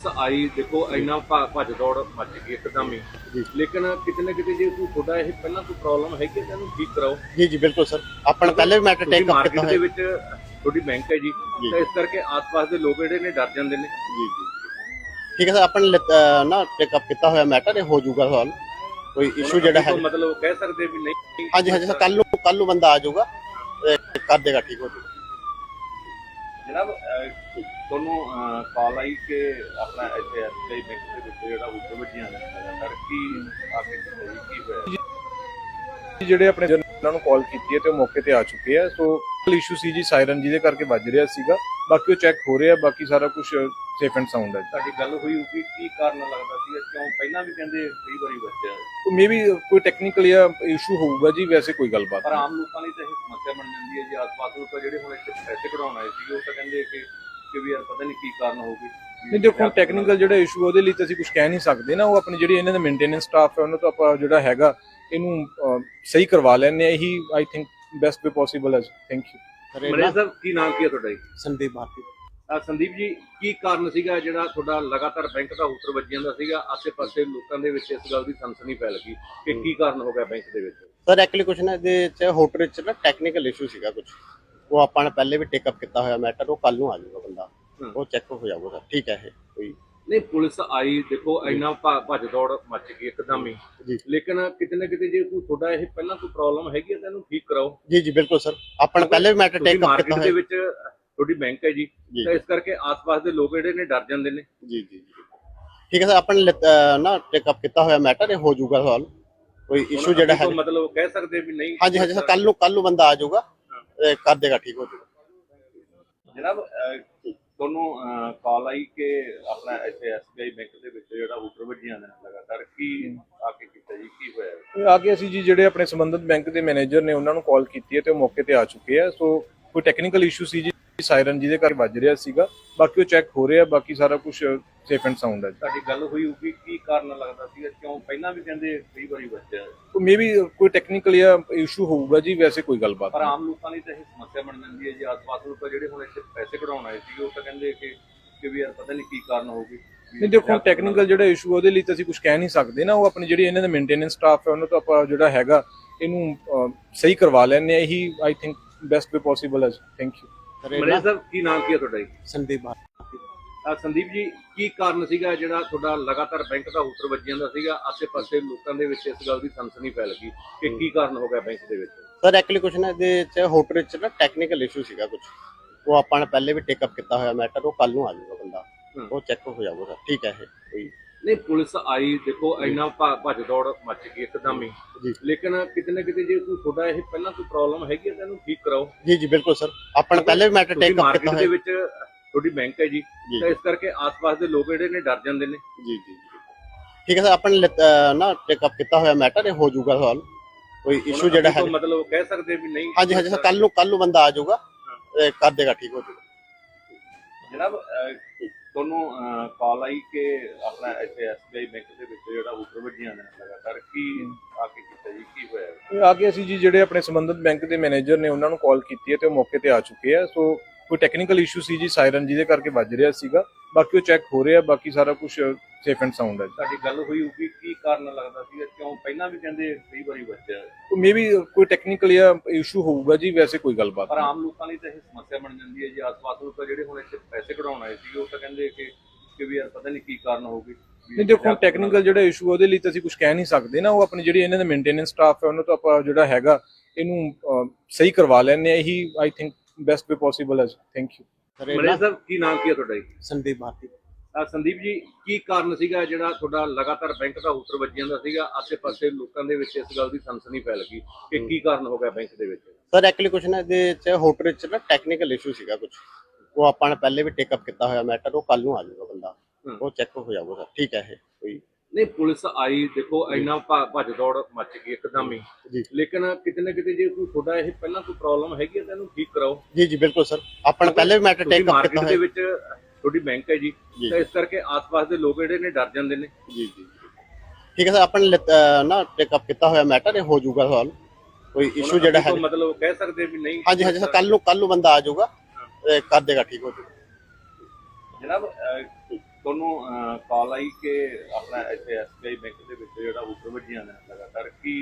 ਆਈ ਦੇਖੋ ਇੰਨਾ ਭੱਜ ਦੌੜ ਮੱਚ ਗਈ ਇੱਕਦਮ ਹੀ। ਲੇਕਿਨ ਕਿਤੇ ਨਾ ਕਿਤੇ ਜੇ ਕੋਈ ਤੁਹਾਡਾ ਇਹ ਪਹਿਲਾਂ ਕੋਈ ਪ੍ਰੋਬਲਮ ਹੈਗੀ ਤਾਂ ਇਹਨੂੰ ਠੀਕ ਕਰਾਓ। ਜੀ ਜੀ ਬਿਲਕੁਲ ਸਰ। ਆਪਣਾ ਪਹਿਲੇ ਵੀ ਮੈਟਰ ਟੇਕ ਅਪ ਕੀਤਾ ਦੇ ਵਿੱਚ ਤੁਹਾਡੀ ਬੈਂਕ ਹੈ ਜੀ। ਤਾਂ ਇਸ ਕਰਕੇ ਆਸ-ਪਾਸ ਦੇ ਲੋਕ ਜਿਹੜੇ ਨੇ ਡਰ ਜਾਂਦੇ ਨੇ। ਜੀ ਜੀ। ਠੀਕ ਹੈ ਸਰ ਆਪਾਂ ਨੇ ਟੇਕ ਅਪ ਕੀਤਾ ਹੋਇਆ ਮੈਟਰ ਇਹ ਹੋ ਜਾਊਗਾ ਸੋਲਵ ਕੋਈ ਇਸ਼ੂ ਜਿਹੜਾ ਹੈ ਤਾਂ ਮਤਲਬ ਕਹਿ ਸਕਦੇ ਵੀ ਨਹੀਂ। ਹਾਂਜੀ ਹਾਂਜੀ ਸਰ ਕੱਲ ਨੂੰ ਕੱਲ ਨੂੰ ਬੰਦਾ ਆ ਜਾਊਗਾ। ਤੇ ਕਰ ਦੇਗਾ ਠੀਕ ਹੋ ਜਾਊਗਾ। ਜਨਾਬ ਤੁਹਾਨੂੰ ਕਾਲ ਆਈ ਕਿ ਆਪਣਾ ਇੱਥੇ ਐਸਬੀਆਈ ਬੈਂਕ ਦੇ ਵਿੱਚ ਜਿਹੜਾ ਉੱਪਰ ਵੱਜੀਆਂ ਲਗਾਤਾਰ ਕੀ ਆਪਕੇ ਕੀ ਹੋਇਆ ਜਿਹੜੇ ਆਪਣੇ ਜਿਹਨਾਂ ਨੂੰ ਕਾਲ ਕੀਤੀ ਹੈ ਤੇ ਉਹ ਮੌਕੇ ਤੇ ਆ ਚੁੱਕੇ ਆ, ਸੋ ਇਸ਼ੂ ਸੀ ਜੀ, ਸਾਇਰਨ ਜਿਹਦੇ ਕਰਕੇ ਵੱਜ ਰਿਹਾ ਸੀਗਾ। ਬਾਕੀ ਉਹ ਚੈੱਕ ਹੋ ਰਿਹਾ ਬਾਕੀ ਸਾਰਾ ਕੁਝ ਸੇਫ ਐਂਡ ਸਾਊਂਡ ਹੈ ਤੁਹਾਡੀ ਗੱਲ ਹੋਈ ਹੋਊਗੀ ਕੀ ਕਾਰਨ ਲੱਗਦਾ ਸੀ ਕਿਉਂ ਪਹਿਲਾਂ ਵੀ ਕਹਿੰਦੇ ਕਈ ਵਾਰੀ ਵੱਜਿਆ? ਉਹ ਮੇਬੀ ਕੋਈ ਟੈਕਨੀਕਲ ਜਾਂ ਇਸ਼ੂ ਹੋਊਗਾ ਜੀ ਵੈਸੇ ਕੋਈ ਗੱਲਬਾਤ ਪਰ ਆਮ ਲੋਕਾਂ ਲਈ ਤਾਂ ਇਹ ਸਮੱਸਿਆ ਬਣ ਜਾਂਦੀ ਹੈ ਜੀ। ਆਸ-ਪਾਸ ਲੋਕ ਜਿਹੜੇ ਹੁਣ ਇੱਥੇ ਪੈਸੇ ਕਢਾਉਣ ਆਏ ਸੀ ਉਹ ਤਾਂ ਕਹਿੰਦੇ ਕਿ ਕਿ ਵੀ ਯਾਰ ਪਤਾ ਨਹੀਂ ਕੀ ਕਾਰਨ ਹੋਊਗੀ ਨਹੀਂ ਦੇਖੋ ਟੈਕਨੀਕਲ ਜਿਹੜਾ ਇਸ਼ੂ ਉਹਦੇ ਲਈ ਤਾਂ ਅਸੀਂ ਕੁਝ ਕਹਿ ਨਹੀਂ ਸਕਦੇ ਨਾ। ਉਹ ਆਪਣੀ ਜਿਹੜੀ ਇਹਨਾਂ ਦਾ ਮੇਨਟੇਨੈਂਸ ਸਟਾਫ ਹੈ ਉਹਨਾਂ ਤੋਂ ਆਪਾਂ ਜਿਹੜਾ ਹੈਗਾ ਇਹਨੂੰ ਸਹੀ ਕਰਵਾ ਲੈਣੇ ਇਹੀ I think best way possible ਹੈ ਥੈਂਕ ਯੂ ਮਰੇ ਨਾ ਸਾਹਿਬ ਕੀ ਨਾਮ ਕੀ ਹੈ ਤੁਹਾਡਾ ਜੀ? ਸੰਦੀਪ ਭਾਰਤੀ ਅਹ ਸੰਦੀਪ ਜੀ ਕੀ ਕਾਰਨ ਸੀਗਾ ਜਿਹੜਾ ਤੁਹਾਡਾ ਲਗਾਤਾਰ ਬੈਂਕ ਦਾ ਹੁਕਰ ਵੱਜ ਜਾਂਦਾ ਸੀਗਾ? ਆਸੇ-ਪਾਸੇ ਲੋਕਾਂ ਦੇ ਵਿੱਚ ਇਸ ਗੱਲ ਦੀ ਸਨਸਨੀ ਫੈਲ ਗਈ ਕਿ ਕੀ ਕਾਰਨ ਹੋ ਗਿਆ ਬੈਂਕ ਦੇ ਵਿੱਚ? ਸਰ ਐਕਚੁਅਲੀ ਕੁਛ ਨਾ ਇਹਦੇ ਚ ਹੋਟਲ ਚ ਨਾ ਟੈਕਨੀਕਲ ਇਸ਼ੂ ਸੀਗਾ ਕੁਝ ਉਹ ਆਪਾਂ ਨੇ ਪਹਿਲੇ ਵੀ ਟੇਕ ਅਪ ਕੀਤਾ ਹੋਇਆ ਮੈਟਰ ਉਹ ਕੱਲ ਨੂੰ ਆ ਜਾਊਗਾ ਬੰਦਾ। ਉਹ ਚੈੱਕ ਹੋ ਜਾਊਗਾ ਸਰ ਠੀਕ ਹੈ ਇਹ ਕੋਈ ਨਹੀਂ ਪੁਲਿਸ ਆਈ ਦੇਖੋ ਇੰਨਾ ਭਾ- ਭੱਜ ਦੌੜ ਮੱਚ ਗਈ ਇੱਕਦਮ ਹੀ। ਜੀ। ਲੇਕਿਨ ਕਿਤੇ ਨਾ ਕਿਤੇ ਜੇ ਕੋਈ ਤੁਹਾਡਾ ਇਹ ਪਹਿਲਾਂ ਕੋਈ ਪ੍ਰੋਬਲਮ ਹੈਗੀ ਹੈ ਤਾਂ ਇਹਨੂੰ ਠੀਕ ਕਰਾਓ। ਜੀ ਜੀ ਬਿਲਕੁਲ ਸਰ। ਆਪਾਂ ਨੇ ਪਹਿਲੇ ਵੀ ਮੈਟਰ ਤੁਸੀਂ ਟੇਕ ਅਪ ਕੀਤਾ ਮਾਰਕੀਟ ਦੇ ਹੋਇਆ। ਵਿੱਚ ਤੁਹਾਡੀ ਬੈਂਕ ਹੈ ਜੀ। ਜੀ ਤਾਂ ਇਸ ਕਰਕੇ ਆਸ-ਪਾਸ ਦੇ ਲੋਕ ਜਿਹੜੇ ਨੇ ਡਰ ਜਾਂਦੇ ਨੇ। ਜੀ ਜੀ ਜੀ। ਠੀਕ ਹੈ ਸਰ ਆਪਾਂ ਨੇ ਲਿਤ- ਅਹ ਨਾ ਟੇਕ ਅਪ ਕੀਤਾ ਹੋਇਆ ਮੈਟਰ ਇਹ ਹੋ ਜਾਊਗਾ ਸੋਲਵ ਕੋਈ ਇਸ਼ੂ ਜਿਹੜਾ ਹੈ। ਮਤਲਬ ਕਹਿ ਸਕਦੇ ਵੀ ਨਹੀਂ। ਹਾਂਜੀ ਹਾਂਜੀ ਸਰ ਕੱਲ ਨੂੰ ਕੱਲ ਨੂੰ ਬੰਦਾ ਆ ਜਾਊਗਾ। ਕਰ ਦੇਗਾ ਠੀਕ ਹੋ ਜਾਊਗਾ। ਜਨਾਬ ਅਹ, ਤੁਹਾਨੂੰ ਕਾਲ ਆਈ ਕਿ ਆਪਣਾ ਇੱਥੇ ਐਸਬੀਆਈ ਬੈਂਕ ਦੇ ਵਿੱਚ ਜਿਹੜਾ ਹੁਕਰ ਵੱਜੀਆਂ ਨੇ ਲਗਾਤਾਰ ਕੀ ਆ ਕੇ ਕੀਤਾ ਜੀ? ਕੀ ਹੋਇਆ? ਇਹ ਆ ਕੇ ਅਸੀਂ ਜੀ ਜਿਹੜੇ ਆਪਣੇ ਸੰਬੰਧਿਤ ਬੈਂਕ ਦੇ ਮੈਨੇਜਰ ਨੇ ਉਹਨਾਂ ਨੂੰ ਕਾਲ ਕੀਤੀ ਹੈ ਤੇ ਉਹ ਮੌਕੇ ਤੇ ਆ ਚੁੱਕੇ ਆ। ਸੋ ਕੋਈ ਟੈਕਨੀਕਲ ਇਸ਼ੂ ਸੀ ਜੀ ਸਾਇਰਨ ਜਿਹਦੇ ਕਰਕੇ ਵੱਜ ਰਿਹਾ ਸੀਗਾ। ਬਾਕੀ ਉਹ ਚੈੱਕ ਹੋ ਰਿਹਾ ਬਾਕੀ ਸਾਰਾ ਕੁਝ ਸੇਫ ਐਂਡ ਸਾਊਂਡ ਹੈ ਤੁਹਾਡੀ ਗੱਲ ਹੋਈ ਹੋਊਗੀ ਕੀ ਕਾਰਨ ਲੱਗਦਾ ਸੀ ਕਿਉਂ ਪਹਿਲਾਂ ਵੀ ਕਹਿੰਦੇ ਕਈ ਵਾਰੀ ਵੱਜਿਆ? ਮੇਬੀ ਕੋਈ ਟੈਕਨੀਕਲ ਜਾਂ ਇਸ਼ੂ ਹੋਊਗਾ ਜੀ ਵੈਸੇ ਕੋਈ ਗੱਲਬਾਤ ਪਰ ਆਮ ਲੋਕਾਂ ਲਈ ਤਾਂ ਇਹ ਸਮੱਸਿਆ ਬਣ ਜਾਂਦੀ ਹੈ ਜੀ। ਆਸ-ਪਾਸ ਲੋਕ ਜਿਹੜੇ ਹੁਣ ਇੱਥੇ ਪੈਸੇ ਕਢਾਉਣ ਆਏ ਸੀ ਉਹ ਤਾਂ ਕਹਿੰਦੇ ਕਿ ਕਿ ਵੀ ਯਾਰ ਪਤਾ ਨਹੀਂ ਕੀ ਕਾਰਨ ਹੋਊਗੀ। ਨਹੀਂ ਦੇਖੋ ਟੈਕਨੀਕਲ ਜਿਹੜਾ ਇਸ਼ੂ ਉਹਦੇ ਲਈ ਤਾਂ ਅਸੀਂ ਕੁਝ ਕਹਿ ਨਹੀਂ ਸਕਦੇ ਨਾ। ਉਹ ਆਪਣੀ ਜਿਹੜੀ ਇਹਨਾਂ ਦਾ ਮੇਨਟੇਨੈਂਸ ਸਟਾਫ ਹੈ ਉਹਨਾਂ ਤੋਂ ਆਪਾਂ ਜਿਹੜਾ ਹੈਗਾ ਇਹਨੂੰ ਸਹੀ ਕਰਵਾ ਲੈਣੇ ਆ ਇਹੀ I think best way possible ਹੈ। ਥੈਂਕ ਯੂ ਸਰ ਮਰੇ ਸਾਹਿਬ ਕੀ ਨਾਮ ਕੀ ਹੈ ਤੁਹਾਡਾ ਜੀ? ਸੰਦੀਪ ਸੰਦੀਪ ਜੀ ਕੀ ਕਾਰਨ ਸੀਗਾ ਜਿਹੜਾ ਤੁਹਾਡਾ ਲਗਾਤਾਰ ਬੈਂਕ ਦਾ ਹੁਕਰ ਵੱਜ ਜਾਂਦਾ ਸੀਗਾ? ਆਸੇ-ਪਾਸੇ ਲੋਕਾਂ ਦੇ ਵਿੱਚ ਇਸ ਗੱਲ ਦੀ ਸਨਸਨੀ ਫੈਲ ਗਈ ਕਿ ਕੀ ਕਾਰਨ ਹੋ ਗਿਆ ਬੈਂਕ ਦੇ ਵਿੱਚ? ਸਰ ਐਕਚੁਅਲੀ ਕੁਛ ਨਾ ਇਹਦੇ ਚ ਹੋਟਲ ਚ ਨਾ ਟੈਕਨੀਕਲ ਇਸ਼ੂ ਸੀਗਾ ਕੁਝ ਉਹ ਆਪਾਂ ਨੇ ਪਹਿਲੇ ਵੀ ਟੇਕ ਅਪ ਕੀਤਾ ਹੋਇਆ ਮੈਟਰ ਉਹ ਕੱਲ ਨੂੰ ਆ ਜਾਊਗਾ ਬੰਦਾ। ਉਹ ਚੈੱਕ ਹੋ ਜਾਊਗਾ ਸਰ ਠੀਕ ਹੈ ਇਹ ਕੋਈ। ਨਹੀਂ ਪੁਲਿਸ ਆਈ ਦੇਖੋ ਇੰਨਾ ਭੱਜ ਦੌੜ ਮੱਚ ਗਈ ਇੱਕਦਮ ਹੀ। ਲੇਕਿਨ ਕਿਤੇ ਨਾ ਕਿਤੇ ਜੇ ਕੋਈ ਤੁਹਾਡਾ ਇਹ ਪਹਿਲਾਂ ਕੋਈ ਪ੍ਰੋਬਲਮ ਹੈਗੀ ਤਾਂ ਇਹਨੂੰ ਠੀਕ ਕਰਾਓ। ਜੀ ਜੀ ਬਿਲਕੁਲ ਸਰ। ਆਪਾਂ ਨੇ ਪਹਿਲੇ ਵੀ ਮੈਟਰ ਟੇਕ ਅਪ ਕੀਤਾ ਮਾਰਕੀਟ ਦੇ ਹੋਇਆ। ਵਿੱਚ ਤੁਹਾਡੀ ਬੈਂਕ ਹੈ ਜੀ। ਜੀ ਤਾਂ ਇਸ ਕਰਕੇ ਆਸ-ਪਾਸ ਦੇ ਲੋਕ ਜਿਹੜੇ ਨੇ ਡਰ ਜਾਂਦੇ ਨੇ। ਜੀ ਜੀ। ਠੀਕ ਹੈ ਸਰ ਆਪਾਂ ਨੇ ਲਿਤ- ਅਹ ਨਾ ਟੇਕ ਅਪ ਕੀਤਾ ਹੋਇਆ ਮੈਟਰ ਇਹ ਹੋ ਜਾਊਗਾ ਸੋਲਵ ਕੋਈ ਇਸ਼ੂ ਜਿਹੜਾ ਹੈ। ਮਤਲਬ ਕਹਿ ਸਕਦੇ ਵੀ ਨਹੀਂ। ਹਾਂਜੀ ਹਾਂਜੀ ਸਰ ਕੱਲ ਨੂੰ ਕੱਲ ਨੂੰ ਬੰਦਾ ਆ ਜਾਊਗਾ। ਕਰ ਦੇਗਾ ਠੀਕ ਹੋ ਜਾਊਗਾ। ਜਨਾਬ ਅਹ, ਤੁਹਾਨੂੰ ਕਾਲ ਆਈ ਕਿ ਆਪਣਾ ਇੱਥੇ ਐਸਬੀਆਈ ਬੈਂਕ ਦੇ ਵਿੱਚ ਜਿਹੜਾ ਹੁਕਰ ਵੱਜੀਆਂ ਨੇ ਲਗਾਤਾਰ ਕੀ ਆ ਕੇ ਕੀਤਾ ਜੀ ਕੀ ਹੋਇਆ? ਇਹ ਆ ਕੇ ਅਸੀਂ ਜੀ ਜਿਹੜੇ ਆਪਣੇ ਸੰਬੰਧਿਤ ਬੈਂਕ ਦੇ ਮੈਨੇਜਰ ਨੇ ਉਹਨਾਂ ਨੂੰ ਕਾਲ ਕੀਤੀ ਹੈ ਤੇ ਉਹ ਮੌਕੇ ਤੇ ਆ ਚੁੱਕੇ ਆ। ਸੋ ਕੋਈ ਟੈਕਨੀਕਲ ਇਸ਼ੂ ਸੀ ਜੀ ਸਾਇਰਨ ਜਿਹਦੇ ਕਰਕੇ ਵੱਜ ਰਿਹਾ ਸੀਗਾ। ਬਾਕੀ ਉਹ ਚੈੱਕ ਹੋ ਰਿਹਾ ਬਾਕੀ ਸਾਰਾ ਕੁਝ ਸੇਫ ਐਂਡ ਸਾਊਂਡ ਹੈ ਤੁਹਾਡੀ ਗੱਲ ਹੋਈ ਹੋਊਗੀ ਕੀ ਕਾਰਨ ਲੱਗਦਾ ਸੀ ਕਿਉਂ ਪਹਿਲਾਂ ਵੀ ਕਹਿੰਦੇ ਕਈ ਵਾਰੀ ਵੱਜਿਆ? ਉਹ ਮੇਬੀ ਕੋਈ ਟੈਕਨੀਕਲ ਜਾਂ ਇਸ਼ੂ ਹੋਊਗਾ ਜੀ ਵੈਸੇ ਕੋਈ ਗੱਲਬਾਤ ਪਰ ਆਮ ਲੋਕਾਂ ਲਈ ਤਾਂ ਇਹ ਸਮੱਸਿਆ ਬਣ ਜਾਂਦੀ ਹੈ ਜੀ। ਆਸ-ਪਾਸ ਲੋਕ ਜਿਹੜੇ ਹੁਣ ਇੱਥੇ ਪੈਸੇ ਕਢਾਉਣ ਆਏ ਸੀ ਉਹ ਤਾਂ ਕਹਿੰਦੇ ਕਿ ਕਿ ਵੀ ਯਾਰ ਪਤਾ ਨਹੀਂ ਕੀ ਕਾਰਨ ਹੋਊਗੀ। ਨਹੀਂ ਦੇਖੋ ਟੈਕਨੀਕਲ ਜਿਹੜਾ ਇਸ਼ੂ ਉਹਦੇ ਲਈ ਤਾਂ ਅਸੀਂ ਕੁਝ ਕਹਿ ਨਹੀਂ ਸਕਦੇ ਨਾ। ਉਹ ਆਪਣੀ ਜਿਹੜੀ ਇਹਨਾਂ ਦਾ ਮੇਨਟੇਨੈਂਸ ਸਟਾਫ ਹੈ ਉਹਨਾਂ ਤੋਂ ਆਪਾਂ ਜਿਹੜਾ ਹੈਗਾ ਇਹਨੂੰ ਸਹੀ ਕਰਵਾ ਲੈਣੇ ਆ ਇਹੀ I think best way possible ਹੈ ਥੈਂਕ ਯੂ ਮਰੇ ਸਾਹਿਬ ਕੀ ਨਾਮ ਕੀ ਹੈ ਤੁਹਾਡਾ ਜੀ? ਸੰਦੀਪ ਭਾਰਤੀ। ਅਹ ਸੰਦੀਪ ਜੀ ਕੀ ਕਾਰਨ ਸੀਗਾ ਜਿਹੜਾ ਤੁਹਾਡਾ ਲਗਾਤਾਰ ਬੈਂਕ ਦਾ ਹੁਕਰ ਵੱਜ ਜਾਂਦਾ ਸੀਗਾ? ਆਸੇ-ਪਾਸੇ ਲੋਕਾਂ ਦੇ ਵਿੱਚ ਇਸ ਗੱਲ ਦੀ ਸਨਸਨੀ ਫੈਲ ਗਈ ਕਿ ਕੀ ਕਾਰਨ ਹੋ ਗਿਆ ਬੈਂਕ ਦੇ ਵਿੱਚ? ਸਰ ਐਕਚੁਅਲੀ ਕੁਛ ਨਾ ਇਹਦੇ ਚ ਹੋਟਲ ਚ ਨਾ ਟੈਕਨੀਕਲ ਇਸ਼ੂ ਸੀਗਾ ਕੁਝ ਉਹ ਆਪਾਂ ਨੇ ਪਹਿਲੇ ਵੀ ਟੇਕ ਅਪ ਕੀਤਾ ਹੋਇਆ ਮੈਟਰ ਉਹ ਕੱਲ ਨੂੰ ਆ ਜਾਊਗਾ ਬੰਦਾ। ਉਹ ਚੈੱਕ ਹੋ ਜਾਊਗਾ ਸਰ। ਠੀਕ ਹੈ ਇਹ ਕੋਈ ਨਹੀਂ ਪੁਲਿਸ ਆਈ ਦੇਖੋ ਇੰਨਾ ਭਾ- ਭੱਜ ਦੌੜ ਮੱਚ ਗਈ ਇੱਕਦਮ ਹੀ। ਜੀ। ਲੇਕਿਨ ਕਿਤੇ ਨਾ ਕਿਤੇ ਜੇ ਕੋਈ ਤੁਹਾਡਾ ਇਹ ਪਹਿਲਾਂ ਕੋਈ ਪ੍ਰੋਬਲਮ ਹੈਗੀ ਹੈ ਤਾਂ ਇਹਨੂੰ ਠੀਕ ਕਰਾਓ। ਜੀ ਜੀ ਬਿਲਕੁਲ ਸਰ। ਆਪਾਂ ਨੇ ਪਹਿਲੇ ਵੀ ਮੈਟਰ ਤੁਸੀਂ ਟੇਕ ਅਪ ਕੀਤਾ ਮਾਰਕੀਟ ਦੇ ਵਿੱਚ ਤੁਹਾਡੀ ਬੈਂਕ ਹੈ ਜੀ। ਜੀ। ਤਾਂ ਇਸ ਕਰਕੇ ਆਸ-ਪਾਸ ਦੇ ਲੋਕ ਜਿਹੜੇ ਨੇ ਡਰ ਜਾਂਦੇ ਨੇ। ਜੀ ਜੀ ਠੀਕ ਹੈ ਸਰ ਆਪਾਂ ਨੇ ਲਿਤ- ਅਹ ਨਾ ਟੇਕ ਅਪ ਕੀਤਾ ਹੋਇਆ ਮੈਟਰ ਇਹ ਹੋ ਜਾਊਗਾ ਸੋਲਵ ਕੋਈ ਇਸ਼ੂ ਜਿਹੜਾ ਹੈ। ਮਤਲਬ ਕਹਿ ਸਕਦੇ ਵੀ ਨਹੀਂ ਹਾਂਜੀ ਹਾਂਜੀ ਸਰ ਕੱਲ ਨੂੰ ਕੱਲ ਨੂੰ ਬੰਦਾ ਆ ਜਾਊਗਾ ਤੇ ਕਰ ਦੇਗਾ ਠੀਕ ਹੋ ਜਾਊਗਾ। ਜਨਾਬ ਅਹ, ਤੁਹਾਨੂੰ ਕਾਲ ਆਈ ਕਿ ਆਪਣਾ ਇੱਥੇ ਐਸਬੀਆਈ ਬੈਂਕ ਦੇ ਵਿੱਚ ਜਿਹੜਾ ਉੱਪਰ ਨੇ ਲਗਾਤਾਰ ਕੀ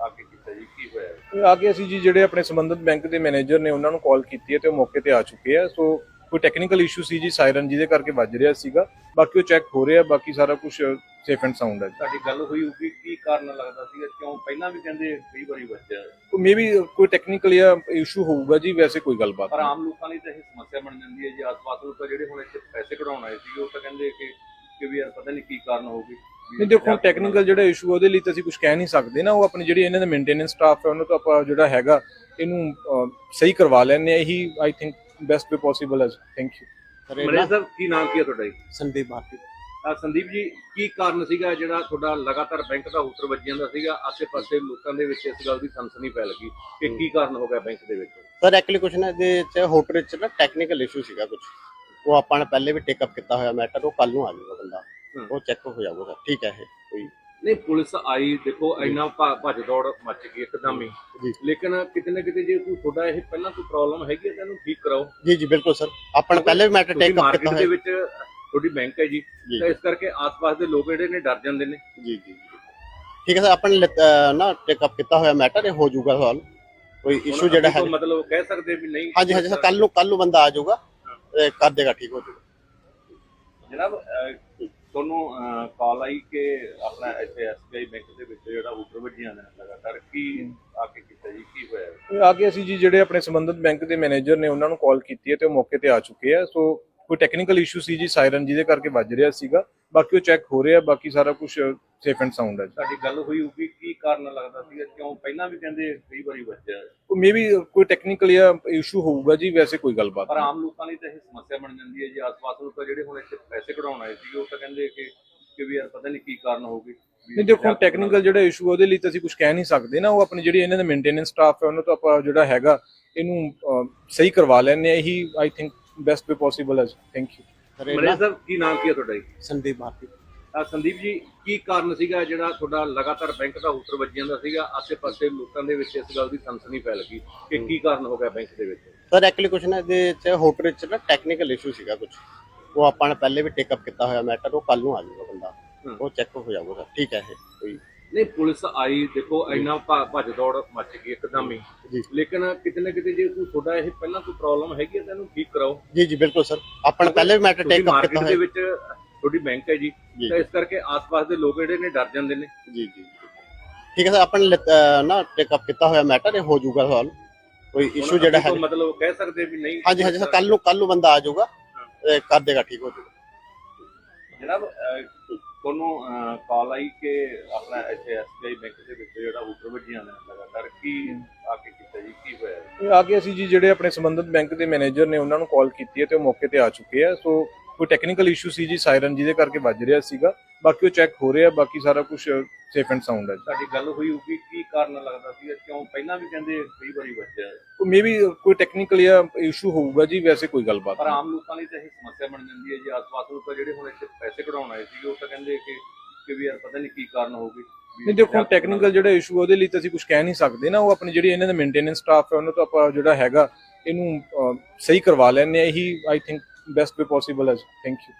ਆ ਕੇ ਕੀਤਾ ਜੀ, ਕੀ ਹੋਇਆ? ਇਹ ਆ ਕੇ ਅਸੀਂ ਜੀ ਜਿਹੜੇ ਆਪਣੇ ਸੰਬੰਧਿਤ ਬੈਂਕ ਦੇ ਮੈਨੇਜਰ ਨੇ ਉਹਨਾਂ ਨੂੰ ਕਾਲ ਕੀਤੀ ਹੈ ਤੇ ਉਹ ਮੌਕੇ ਤੇ ਆ ਚੁੱਕੇ ਆ। ਸੋ ਕੋਈ ਟੈਕਨੀਕਲ ਇਸ਼ੂ ਸੀ ਜੀ ਸਾਇਰਨ ਜਿਹਦੇ ਕਰਕੇ ਵੱਜ ਰਿਹਾ ਸੀਗਾ। ਬਾਕੀ ਉਹ ਚੈੱਕ ਹੋ ਰਿਹਾ ਬਾਕੀ ਸਾਰਾ ਕੁਝ ਸੇਫ ਐਂਡ ਸਾਊਂਡ ਹੈ ਤੁਹਾਡੀ ਗੱਲ ਹੋਈ ਹੋਊਗੀ ਕੀ ਕਾਰਨ ਲੱਗਦਾ ਸੀਗਾ? ਕਿਉਂ ਪਹਿਲਾਂ ਵੀ ਕਹਿੰਦੇ ਕਈ ਵਾਰੀ ਵੱਜਿਆ? ਮੇਬੀ ਕੋਈ ਟੈਕਨੀਕਲ ਜਾਂ ਇਸ਼ੂ ਹੋਊਗਾ ਜੀ ਵੈਸੇ ਕੋਈ ਗੱਲਬਾਤ ਪਰ। ਆਮ ਲੋਕਾਂ ਲਈ ਤਾਂ ਇਹ ਸਮੱਸਿਆ ਬਣ ਜਾਂਦੀ ਹੈ ਜੀ। ਆਸ-ਪਾਸ ਲੋਕ ਜਿਹੜੇ ਹੁਣ ਇੱਥੇ ਪੈਸੇ ਕਢਾਉਣ ਆਏ ਸੀਗੇ ਉਹ ਤਾਂ ਕਹਿੰਦੇ ਕਿ ਕਿ ਵੀ ਯਾਰ ਪਤਾ ਨਹੀਂ ਕੀ ਕਾਰਨ ਹੋਊਗੀ। ਨਹੀਂ ਦੇਖੋ ਟੈਕਨੀਕਲ ਜਿਹੜਾ ਇਸ਼ੂ ਉਹਦੇ ਲਈ ਤਾਂ ਅਸੀਂ ਕੁਝ ਕਹਿ ਨਹੀਂ ਸਕਦੇ ਨਾ। ਉਹ ਆਪਣੀ ਜਿਹੜੀ ਇਹਨਾਂ ਦਾ ਮੇਨਟੇਨੈਂਸ ਸਟਾਫ ਹੈ ਉਹਨੂੰ ਤਾਂ ਆਪਾਂ ਜਿਹੜਾ ਹੈਗਾ ਇਹਨੂੰ ਸਹੀ ਕਰਵਾ ਲੈਣੇ ਆ ਇਹੀ I think best way possible ਹੈ ਥੈਂਕ ਯੂ ਸਰ ਇਹ ਮਨੇਜ ਨਾ ਸਾਹਿਬ ਕੀ ਨਾਮ ਕੀ ਹੈ ਤੁਹਾਡਾ ਜੀ? ਸੰਦੀਪ ਭਾਰਤੀ। ਅਹ ਸੰਦੀਪ ਜੀ ਕੀ ਕਾਰਨ ਸੀਗਾ ਜਿਹੜਾ ਤੁਹਾਡਾ ਲਗਾਤਾਰ ਬੈਂਕ ਦਾ ਹੂਟਰ ਵੱਜ ਜਾਂਦਾ ਸੀਗਾ? ਆਸੇ-ਪਾਸੇ ਲੋਕਾਂ ਦੇ ਵਿੱਚ ਇਸ ਗੱਲ ਦੀ ਸਨਸਨੀ ਫੈਲ ਗਈ ਕਿ ਕੀ ਕਾਰਨ ਹੋ ਗਿਆ ਬੈਂਕ ਦੇ ਵਿੱਚ? ਸਰ ਐਕਚੁਅਲੀ ਕੁਛ ਨਾ ਇਹਦੇ ਚ ਹੋਟਲ ਵਿੱਚ ਨਾ ਟੈਕਨੀਕਲ ਇਸ਼ੂ ਸੀਗਾ ਕੁਝ ਉਹ ਆਪਾਂ ਨੇ ਪਹਿਲੇ ਵੀ ਟੇਕ ਅਪ ਕੀਤਾ ਹੋਇਆ ਮੈਟਰ ਉਹ ਕੱਲ ਨੂੰ ਆ ਜਾਊਗਾ ਬੰਦਾ। ਉਹ ਚੈੱਕ ਹੋ ਜਾਊਗਾ। ਠੀਕ ਹੈ ਇਹ। ਨਹੀਂ ਪੁਲਿਸ ਆਈ ਦੇਖੋ ਇੰਨਾ ਭਾ- ਭੱਜ ਦੌੜ ਮੱਚ ਗਈ ਇੱਕਦਮ ਹੀ। ਜੀ। ਲੇਕਿਨ ਕਿਤੇ ਨਾ ਕਿਤੇ ਜੇ ਕੋਈ ਤੁਹਾਡਾ ਇਹ ਪਹਿਲਾਂ ਕੋਈ ਪ੍ਰੋਬਲਮ ਹੈਗੀ ਹੈ ਤਾਂ ਇਹਨੂੰ ਠੀਕ ਕਰਾਓ। ਜੀ ਜੀ ਬਿਲਕੁਲ ਸਰ। ਆਪਾਂ ਨੇ ਪਹਿਲੇ ਵੀ ਮੈਟਰ ਟੇਕ ਅਪ ਮਾਰਕੀਟ ਕੀਤਾ ਦੇ ਵਿੱਚ ਤੁਹਾਡੀ ਬੈਂਕ ਹੈ ਜੀ। ਜੀ। ਤਾਂ ਇਸ ਕਰਕੇ ਆਸ-ਪਾਸ ਦੇ ਲੋਕ ਜਿਹੜੇ ਨੇ ਡਰ ਜਾਂਦੇ ਨੇ। ਜੀ ਜੀ ਠੀਕ ਹੈ ਸਰ ਆਪਾਂ ਨੇ ਲਿਤ- ਅਹ ਨਾ ਟੇਕ ਅਪ ਕੀਤਾ ਹੋਇਆ ਮੈਟਰ ਇਹ ਹੋ ਜਾਊਗਾ ਸਵਾਲ। ਕੋਈ ਇਸ਼ੂ ਜਿਹੜਾ ਹੈ ਤੋਂ ਮਤਲਬ ਕਹਿ ਸਕਦੇ ਵੀ ਨਹੀਂ। ਹਾਂਜੀ ਹਾਂਜੀ ਸਰ ਕੱਲ ਨੂੰ ਕੱਲ ਨੂੰ ਬੰਦਾ ਆ ਜਾਊਗਾ। ਕਰ ਦੇਗਾ ਠੀਕ ਹੋ ਜਾਊਗਾ। ਜਨਾਬ ਅਹ, ਤੁਹਾਨੂੰ ਕਾਲ ਆਈ ਕਿ ਆਪਣਾ ਇੱਥੇ ਐਸਬੀਆਈ ਬੈਂਕ ਦੇ ਵਿੱਚ ਜਿਹੜਾ ਉੱਪਰ ਵੱਜੀਆਂ ਨੇ ਲਗਾਤਾਰ ਕੀ ਆ ਕੇ ਕੀਤਾ ਜੀ? ਕੀ ਹੋਇਆ? ਆ ਕੇ ਅਸੀਂ ਜੀ ਜਿਹੜੇ ਆਪਣੇ ਸੰਬੰਧਿਤ ਬੈਂਕ ਦੇ ਮੈਨੇਜਰ ਨੇ ਉਹਨਾਂ ਨੂੰ ਕਾਲ ਕੀਤੀ ਹੈ ਤੇ ਉਹ ਮੌਕੇ ਤੇ ਆ ਚੁੱਕੇ ਆ। ਸੋ ਕੋਈ ਟੈਕਨੀਕਲ ਇਸ਼ੂ ਸੀ ਜੀ ਸਾਇਰਨ ਜਿਹਦੇ ਕਰਕੇ ਵੱਜ ਰਿਹਾ ਸੀਗਾ। ਬਾਕੀ ਉਹ ਚੈੱਕ ਹੋ ਰਿਹਾ ਬਾਕੀ ਸਾਰਾ ਕੁਝ ਸੇਫ ਐਂਡ ਸਾਊਂਡ ਹੈ ਤੁਹਾਡੀ ਗੱਲ ਹੋਈ ਹੋਊਗੀ ਕੀ ਕਾਰਨ ਲੱਗਦਾ ਸੀਗਾ? ਕਿਉਂ? ਪਹਿਲਾਂ ਵੀ ਕਹਿੰਦੇ ਕਈ ਵਾਰੀ ਵੱਜਿਆ ਮੇਬੀ ਕੋਈ ਟੈਕਨੀਕਲ ਜਾਂ ਇਸ਼ੂ ਹੋਊਗਾ ਜੀ ਵੈਸੇ ਕੋਈ ਗੱਲਬਾਤ ਪਰ। ਆਮ ਲੋਕਾਂ ਲਈ ਤਾਂ ਇਹ ਸਮੱਸਿਆ ਬਣ ਜਾਂਦੀ ਹੈ ਜੀ। ਆਸ-ਪਾਸ ਲੋਕ ਜਿਹੜੇ ਹੁਣ ਇੱਥੇ ਪੈਸੇ ਕਢਾਉਣ ਆਏ ਸੀਗੇ ਉਹ ਤਾਂ ਕਹਿੰਦੇ ਕਿ ਕਿ ਵੀ ਯਾਰ ਪਤਾ ਨਹੀਂ ਕੀ ਕਾਰਨ ਹੋਊਗੀ। ਨਹੀਂ ਦੇਖੋ ਟੈਕਨੀਕਲ ਜਿਹੜਾ ਇਸ਼ੂ ਉਹਦੇ ਲਈ ਤਾਂ ਅਸੀਂ ਕੁਝ ਕਹਿ ਨਹੀਂ ਸਕਦੇ ਨਾ। ਉਹ ਆਪਣੀ ਜਿਹੜੀ ਇਹਨਾਂ ਦਾ ਮੇਨਟੇਨੈਂਸ ਸਟਾਫ ਹੈ ਉਹਨੂੰ ਤਾਂ ਆਪਾਂ ਜਿਹੜਾ ਹੈਗਾ ਇਹਨੂੰ ਸਹੀ ਕਰਵਾ ਲੈਣੇ ਆ ਇਹੀ I think best way possible ਹੈ ਥੈਂਕ ਯੂ ਸਰ ਨਾ ਸਾਹਿਬ ਕੀ ਨਾਮ ਕੀ ਹੈ ਤੁਹਾਡਾ ਜੀ? ਸੰਦੀਪ ਭਾਰਤੀ ਸੰਦੀਪ ਜੀ ਕੀ ਕਾਰਨ ਸੀਗਾ ਜਿਹੜਾ ਤੁਹਾਡਾ ਲਗਾਤਾਰ ਬੈਂਕ ਦਾ ਹੂਟਰ ਵੱਜ ਜਾਂਦਾ ਸੀਗਾ? ਆਸੇ-ਪਾਸੇ ਲੋਕਾਂ ਦੇ ਵਿੱਚ ਇਸ ਗੱਲ ਦੀ ਸਨਸਨੀ ਫੈਲ ਗਈ ਕਿ ਕੀ ਕਾਰਨ ਹੋ ਗਿਆ ਬੈਂਕ ਦੇ ਵਿੱਚ? ਸਰ ਐਕਚੁਅਲੀ ਕੁਛ ਨਾ ਇਹਦੇ ਚ ਹੋਟਲ ਵਿੱਚ ਨਾ ਟੈਕਨੀਕਲ ਇਸ਼ੂ ਸੀਗਾ ਕੁਝ ਉਹ ਆਪਾਂ ਨੇ ਪਹਿਲੇ ਵੀ ਟੇਕ ਅਪ ਕੀਤਾ ਹੋਇਆ ਮੈਟਰ ਉਹ ਕੱਲ ਨੂੰ ਆ ਜਾਊਗਾ ਬੰਦਾ। ਉਹ ਚੈੱਕ ਹੋ ਜਾਊਗਾ ਸਰ ਠੀਕ ਹੈ ਇਹ ਕੋਈ ਨਹੀਂ ਪੁਲਿਸ ਆਈ ਦੇਖੋ ਇੰਨਾ ਭੱਜ ਦੌੜ ਮੱਚ ਗਈ ਇੱਕਦਮ ਹੀ। ਲੇਕਿਨ ਕਿਤੇ ਨਾ ਕਿਤੇ ਜੇ ਕੋਈ ਤੁਹਾਡਾ ਇਹ ਪਹਿਲਾਂ ਕੋਈ ਪ੍ਰੋਬਲਮ ਹੈਗੀ ਤਾਂ ਇਹਨੂੰ ਠੀਕ ਕਰਾਓ। ਜੀ ਜੀ ਬਿਲਕੁਲ ਸਰ। ਆਪਾਂ ਪਹਿਲੇ ਵੀ ਮੈਟਰ ਟੇਕ ਅਪ ਕੀਤਾ ਦੇ ਹੋਇਆ। ਵਿੱਚ ਤੁਹਾਡੀ ਬੈਂਕ ਹੈ ਜੀ। ਜੀ ਤਾਂ ਇਸ ਕਰਕੇ ਆਸ-ਪਾਸ ਦੇ ਲੋਕ ਜਿਹੜੇ ਨੇ ਡਰ ਜਾਂਦੇ ਨੇ। ਜੀ ਜੀ ਠੀਕ ਹੈ ਸਰ ਆਪਾਂ ਨੇ ਲਿਤ- ਅਹ ਨਾ ਟੇਕ ਅਪ ਕੀਤਾ ਹੋਇਆ ਮੈਟਰ ਇਹ ਹੋ ਜਾਊਗਾ ਸਵਾਲ। ਕੋਈ ਹੁਣ ਇਸ਼ੂ ਜਿਹੜਾ ਹੈ ਤੋਂ ਮਤਲਬ ਕਹਿ ਸਕਦੇ ਵੀ ਨਹੀਂ। ਹਾਂਜੀ ਹਾਂਜੀ ਸਰ ਕੱਲ ਨੂੰ ਕੱਲ ਨੂੰ ਬੰਦਾ ਆ ਜਾਊਗਾ ਇਹ ਕਰ ਦੇਗਾ ਠੀਕ ਹੋ ਜਾਊਗਾ। ਜਨਾਬ ਅਹ, ਤੁਹਾਨੂੰ ਕਾਲ ਆਈ ਕਿ ਆਪਣਾ ਇੱਥੇ ਐਸਬੀਆਈ ਬੈਂਕ ਦੇ ਵਿੱਚ ਜਿਹੜਾ ਉੱਪਰ ਵੱਜੀਆਂ ਨੇ ਲਗਾਤਾਰ ਕੀ ਆ ਕੇ ਕੀਤਾ ਜੀ ਕੀ ਹੋਇਆ? ਇਹ ਆ ਕੇ ਅਸੀਂ ਜੀ ਜਿਹੜੇ ਆਪਣੇ ਸੰਬੰਧਿਤ ਬੈਂਕ ਦੇ ਮੈਨੇਜਰ ਨੇ ਉਹਨਾਂ ਨੂੰ ਕਾਲ ਕੀਤੀ ਹੈ ਤੇ ਉਹ ਮੌਕੇ ਤੇ ਆ ਚੁੱਕੇ ਆ। ਸੋ ਕੋਈ ਟੈਕਨੀਕਲ ਇਸ਼ੂ ਸੀ ਜੀ ਸਾਇਰਨ ਜਿਹਦੇ ਕਰਕੇ ਵੱਜ ਰਿਹਾ ਸੀਗਾ ਬਾਕੀ ਉਹ ਚੈੱਕ ਹੋ ਰਿਹਾ ਬਾਕੀ ਸਾਰਾ ਕੁਝ ਸੇਫ ਐਂਡ ਸਾਊਂਡ ਹੈ ਜੀ। ਤੁਹਾਡੀ ਗੱਲ ਹੋਈ ਹੋਊਗੀ ਕੀ ਕਾਰਨ ਲੱਗਦਾ ਸੀਗਾ ਕਿਉਂ ਪਹਿਲਾਂ ਵੀ ਕਹਿੰਦੇ ਕਈ ਵਾਰੀ ਵੱਜਿਆ ਮੇਬੀ ਕੋਈ ਟੈਕਨੀਕਲ ਜਾਂ ਇਸ਼ੂ ਹੋਊਗਾ ਜੀ ਵੈਸੇ ਕੋਈ ਗੱਲਬਾਤ ਪਰ। ਆਮ ਲੋਕਾਂ ਲਈ ਤਾਂ ਇਹ ਸਮੱਸਿਆ ਬਣ ਜਾਂਦੀ ਹੈ ਜੀ ਆਸ-ਪਾਸ ਲੋਕ ਜਿਹੜੇ ਹੁਣ ਇੱਥੇ ਪੈਸੇ ਕਢਾਉਣ ਆਏ ਸੀਗੇ ਉਹ ਤਾਂ ਕਹਿੰਦੇ ਕਿ ਕਿ ਵੀ ਯਾਰ ਪਤਾ ਨਹੀਂ ਕੀ ਕਾਰਨ ਹੋਊਗੀ ਨਹੀਂ ਦੇਖੋ ਟੈਕਨੀਕਲ ਜਿਹੜਾ ਇਸ਼ੂ ਉਹਦੇ ਲਈ ਤਾਂ ਅਸੀਂ ਕੁਝ ਕਹਿ ਨਹੀਂ ਸਕਦੇ ਨਾ ਉਹ ਆਪਣੀ ਜਿਹੜੀ ਇਹਨਾਂ ਦਾ ਮੇਨਟੇਨੈਂਸ ਸਟਾਫ ਹੈ ਉਹਨੂੰ ਤਾਂ ਆਪਾਂ ਜਿਹੜਾ ਹੈਗਾ ਇਹਨੂੰ ਸਹੀ ਕਰਵਾ ਲੈਣੇ ਆ ਇਹੀ I think best way possible ਹੈ ਥੈਂਕ ਯੂ ਮੈਂ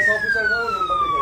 Só officer não nung pag